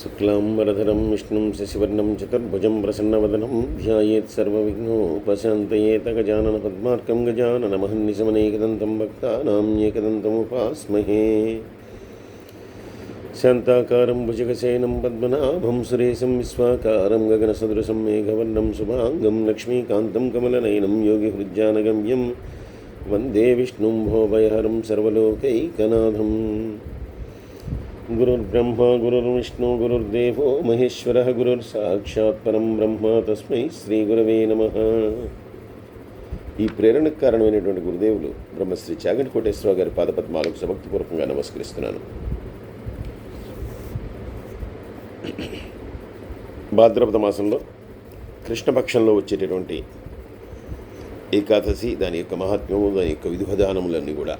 शुक्लाम्बरधरं विष्णुं शशिवर्णं चतुर्भुजं प्रसन्नवदनं ध्यायेत् सर्वविघ्नोपशान्तयेत गजाननपद्मार्कं गजाननमहन्निशमनेकदन्तं भक्तानाम् एकदन्तमुपास्महे शान्ताकारं भुजगशयनं पद्मनाभं सुरेशं विश्वाकारं गगनसदृशं मेघवर्णं शुभाङ्गं लक्ष्मीकान्तं कमलनयनं योगिहृज्जानगम्यं वन्दे विष्णुं भोभयहरं सर्वलोकैकनाथम् गुरुर्ब्रह्मा गुरुर्विष्णु गुरुर्देवो महेश्वरः गुरुर्साक्षात् परं బ్రహ్మ తస్మై శ్రీ గురవే నమ ఈ ప్రేరణకు కారణమైనటువంటి గురుదేవులు బ్రహ్మశ్రీ చాగంటి కోటేశ్వరరావు గారి పాదపద్మాలకు సభక్తిపూర్వకంగా నమస్కరిస్తున్నాను భాద్రపద మాసంలో కృష్ణపక్షంలో వచ్చేటటువంటి ఏకాదశి దాని యొక్క మహాత్మ్యము దాని యొక్క విధివధానములన్నీ కూడా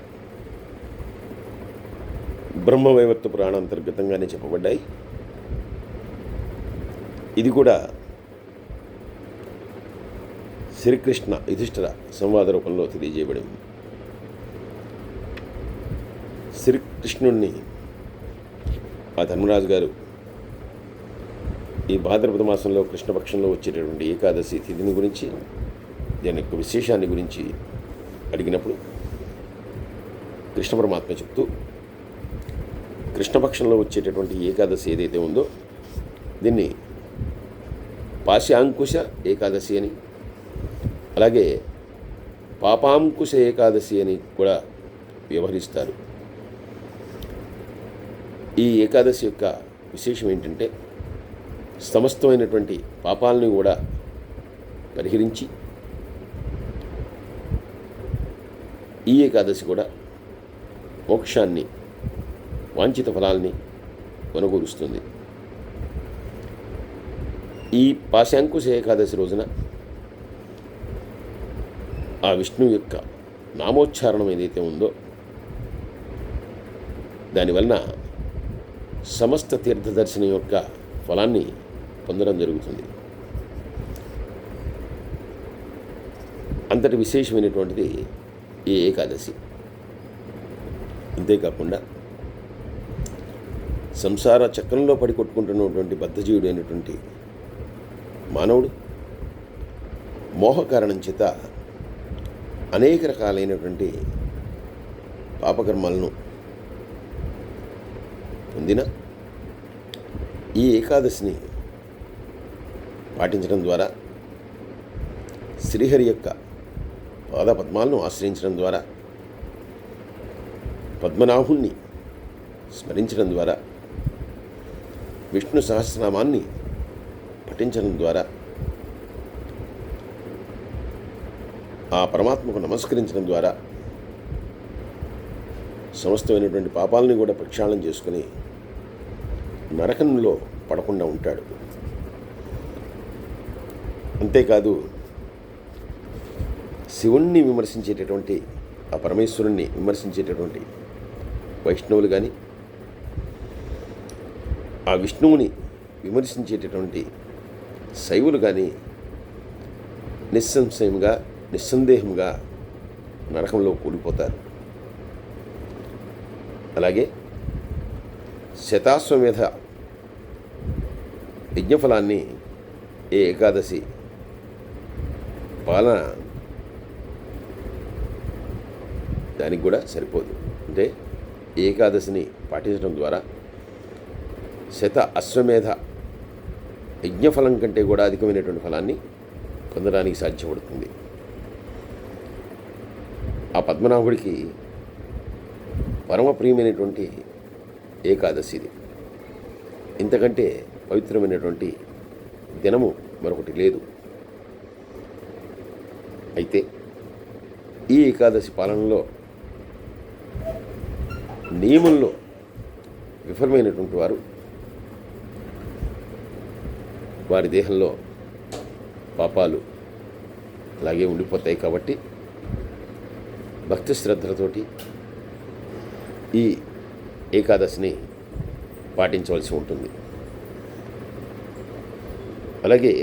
బ్రహ్మవైవర్త పురాణ అంతర్గతంగానే చెప్పబడ్డాయి. ఇది కూడా శ్రీకృష్ణ యుధిష్ఠిర సంవాద రూపంలో తెలియజేయబడింది. శ్రీకృష్ణుణ్ణి ఆ ధర్మరాజు గారు ఈ భాద్రపద మాసంలో కృష్ణపక్షంలో వచ్చేటటువంటి ఏకాదశి తిథిని గురించి దాని యొక్క విశేషాన్ని గురించి అడిగినప్పుడు కృష్ణ పరమాత్మ చెప్తూ కృష్ణపక్షంలో వచ్చేటటువంటి ఏకాదశి ఏదైతే ఉందో దీన్ని పాశాంకుశ ఏకాదశి అని అలాగే పాపాంకుశ ఏకాదశి అని కూడా వ్యవహరిస్తారు. ఈ ఏకాదశి యొక్క విశేషం ఏంటంటే సమస్తమైనటువంటి పాపాలని కూడా పరిహరించి ఈ ఏకాదశి కూడా మోక్షాన్ని వాంఛిత ఫలాల్ని కొనుగోలుస్తుంది. ఈ పాశాంకుశ ఏకాదశి రోజున ఆ విష్ణువు యొక్క నామోచ్చారణం ఏదైతే ఉందో దానివలన సమస్త తీర్థ దర్శనం యొక్క ఫలాన్ని పొందడం జరుగుతుంది. అంతటి విశేషమైనటువంటిది ఈ ఏకాదశి. అంతేకాకుండా సంసార చక్రంలో పడి కొట్టుకుంటున్నటువంటి బద్ధజీవుడు అయినటువంటి మానవుడు మోహ కారణం చేత అనేక రకాలైనటువంటి పాపకర్మాలను పొందిన ఈ ఏకాదశిని పాటించడం ద్వారా శ్రీహరి యొక్క పాదపద్మాలను ఆశ్రయించడం ద్వారా పద్మనాభుణ్ణి స్మరించడం ద్వారా విష్ణు సహస్రనామాన్ని పఠించడం ద్వారా ఆ పరమాత్మకు నమస్కరించడం ద్వారా సమస్తమైనటువంటి పాపాలని కూడా ప్రక్షాళన చేసుకుని నరకంలో పడకుండా ఉంటాడు. అంతేకాదు శివుణ్ణి విమర్శించేటటువంటి ఆ పరమేశ్వరుణ్ణి విమర్శించేటటువంటి వైష్ణవులు కానీ ఆ విష్ణువుని విమర్శించేటటువంటి శైవులు కానీ నిస్సంశయంగా నిస్సందేహంగా నరకంలో కూలిపోతారు అలాగే శతాశ్వమేధ యజ్ఞఫలాన్ని ఏ ఏకాదశి పాలన దానికి కూడా సరిపోదు. అంటే ఏకాదశిని పాటించడం ద్వారా శత అశ్వమేధ యజ్ఞఫలం కంటే కూడా అధికమైనటువంటి ఫలాన్ని పొందడానికి సాధ్యపడుతుంది. ఆ పద్మనాభుడికి పరమ ప్రియమైనటువంటి ఏకాదశి ఇది. ఇంతకంటే పవిత్రమైనటువంటి దినము మరొకటి లేదు. అయితే ఈ ఏకాదశి పాలనలో నియమంలో విఫలమైనటువంటి వారు వారి దేహంలో పాపాలు అలాగే ఉండిపోతాయి కాబట్టి భక్తి శ్రద్ధలతోటి ఈ ఏకాదశిని పాటించవలసి ఉంటుంది. అలాగే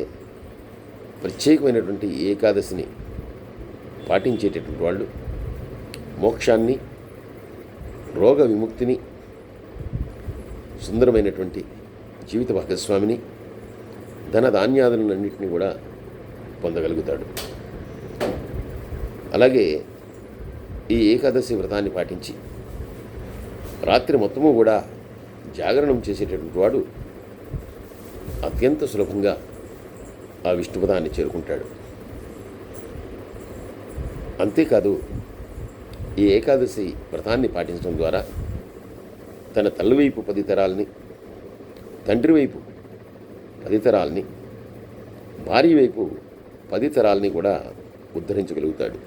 ప్రత్యేకమైనటువంటి ఏకాదశిని పాటించేటటువంటి వాళ్ళు మోక్షాన్ని రోగ విముక్తిని సుందరమైనటువంటి జీవిత భాగస్వామిని ధన ధాన్యాదులన్నింటినీ కూడా పొందగలుగుతాడు. అలాగే ఈ ఏకాదశి వ్రతాన్ని పాటించి రాత్రి మొత్తము కూడా జాగరణం చేసేటటువంటి వాడు అత్యంత సులభంగా ఆ విష్ణుపదాన్ని చేరుకుంటాడు. అంతేకాదు ఈ ఏకాదశి వ్రతాన్ని పాటించడం ద్వారా తన తల్లి వైపు పది తరాలని తండ్రి వైపు పదితరాల్ని భార్య వైపు పదితరాల్ని కూడా ఉద్ధరించగలుగుతాడు.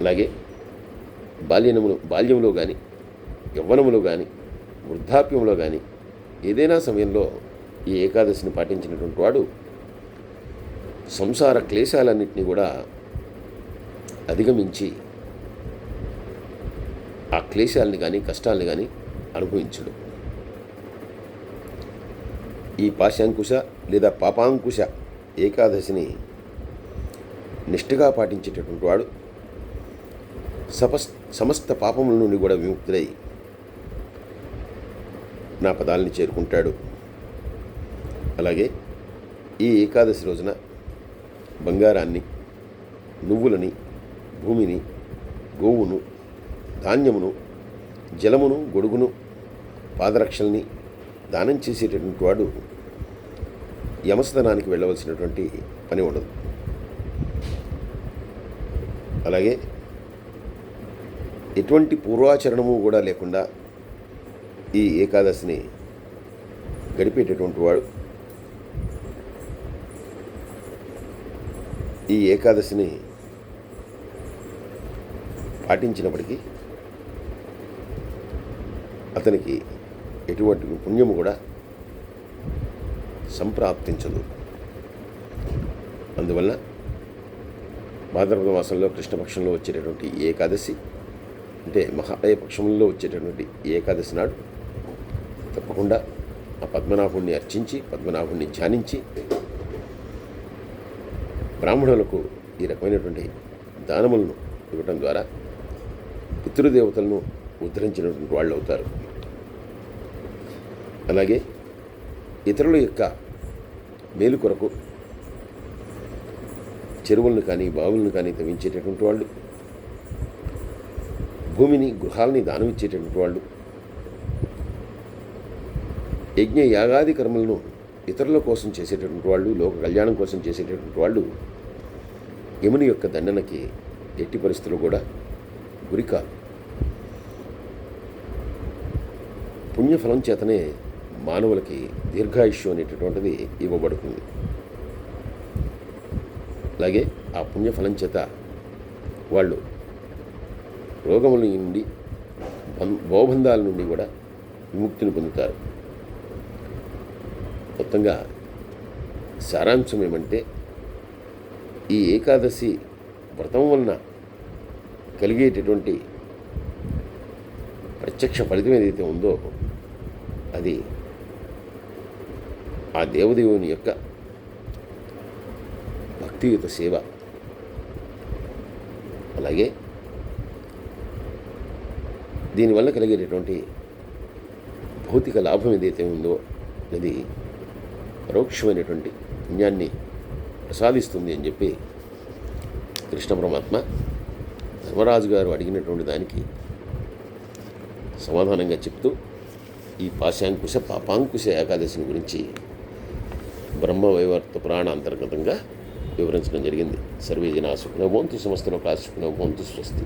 అలాగే బాల్యనములు బాల్యంలో కానీ యవ్వనములో కానీ వృద్ధాప్యంలో కానీ ఏదైనా సమయంలో ఈ ఏకాదశిని పాటించినటువంటి వాడు సంసార క్లేశాలన్నింటినీ కూడా అధిగమించి ఆ క్లేశాలని కానీ కష్టాలని కానీ అనుభవించడు. ఈ పాశాంకుశ లేదా పాపాంకుశ ఏకాదశిని నిష్ఠగా పాటించేటటువంటి వాడు సపస్ సమస్త పాపముల నుండి కూడా విముక్తులై నా పదాలని చేరుకుంటాడు. అలాగే ఈ ఏకాదశి రోజున బంగారాన్ని నువ్వులని భూమిని గోవును ధాన్యమును జలమును గొడుగును పాదరక్షల్ని దానం చేసేటటువంటి వాడు యమస్థానానికి వెళ్ళవలసినటువంటి పని ఉండదు. అలాగే ఎటువంటి పూర్వాచరణము కూడా లేకుండా ఈ ఏకాదశిని గడిపేటటువంటి వాడు ఈ ఏకాదశిని పాటించినప్పటికీ అతనికి ఎటువంటి పుణ్యము కూడా సంప్రాప్తించదు. అందువల్ల భాద్రపద మాసంలో కృష్ణపక్షంలో వచ్చేటటువంటి ఏకాదశి అంటే మహాలయ పక్షంలో వచ్చేటటువంటి ఏకాదశి నాడు తప్పకుండా ఆ పద్మనాభుణ్ణి అర్చించి పద్మనాభుణ్ణి ధ్యానించి బ్రాహ్మణులకు ఈ రకమైనటువంటి దానములను ఇవ్వటం ద్వారా పితృదేవతలను ఉద్ధరించినటువంటి వాళ్ళు అవుతారు అలాగే ఇతరుల యొక్క మేలు కొరకు చెరువులను కానీ బావులను కానీ తవ్వించేటటువంటి వాళ్ళు భూమిని గృహాలని దానం ఇచ్చేటటువంటి వాళ్ళు యజ్ఞ యాగాది కర్మలను ఇతరుల కోసం చేసేటటువంటి వాళ్ళు లోక కళ్యాణం కోసం చేసేటటువంటి వాళ్ళు యముని యొక్క దండనకి ఎట్టి పరిస్థితులు కూడా గురికాదు పుణ్యఫలం చేతనే మానవులకి దీర్ఘాయుష్యం అనేటటువంటిది ఇవ్వబడుతుంది. అలాగే ఆ పుణ్యఫలం చేత వాళ్ళు రోగముల నుండి బం- నుండి కూడా విముక్తిని పొందుతారు. మొత్తంగా సారాంశం ఏమంటే ఈ ఏకాదశి వ్రతం వలన కలిగేటటువంటి ప్రత్యక్ష ఫలితం ఏదైతే ఉందో అది ఆ దేవదేవుని యొక్క భక్తియుత సేవ. అలాగే దీనివల్ల కలిగేటటువంటి భౌతిక లాభం ఏదైతే ఉందో అది పరోక్షమైనటువంటి పుణ్యాన్ని ప్రసాదిస్తుంది అని చెప్పి కృష్ణ పరమాత్మ ధర్మరాజు గారు అడిగినటువంటి దానికి సమాధానంగా చెప్తూ ఈ పాశాంకుశ పాపాంకుశ ఏకాదశిని గురించి బ్రహ్మ వైవర్త పురాణ అంతర్గతంగా వివరించడం జరిగింది. సర్వే జనా సుఖనోభవంతు సమస్తలో కాశుకునోభవంతు స్వస్తి.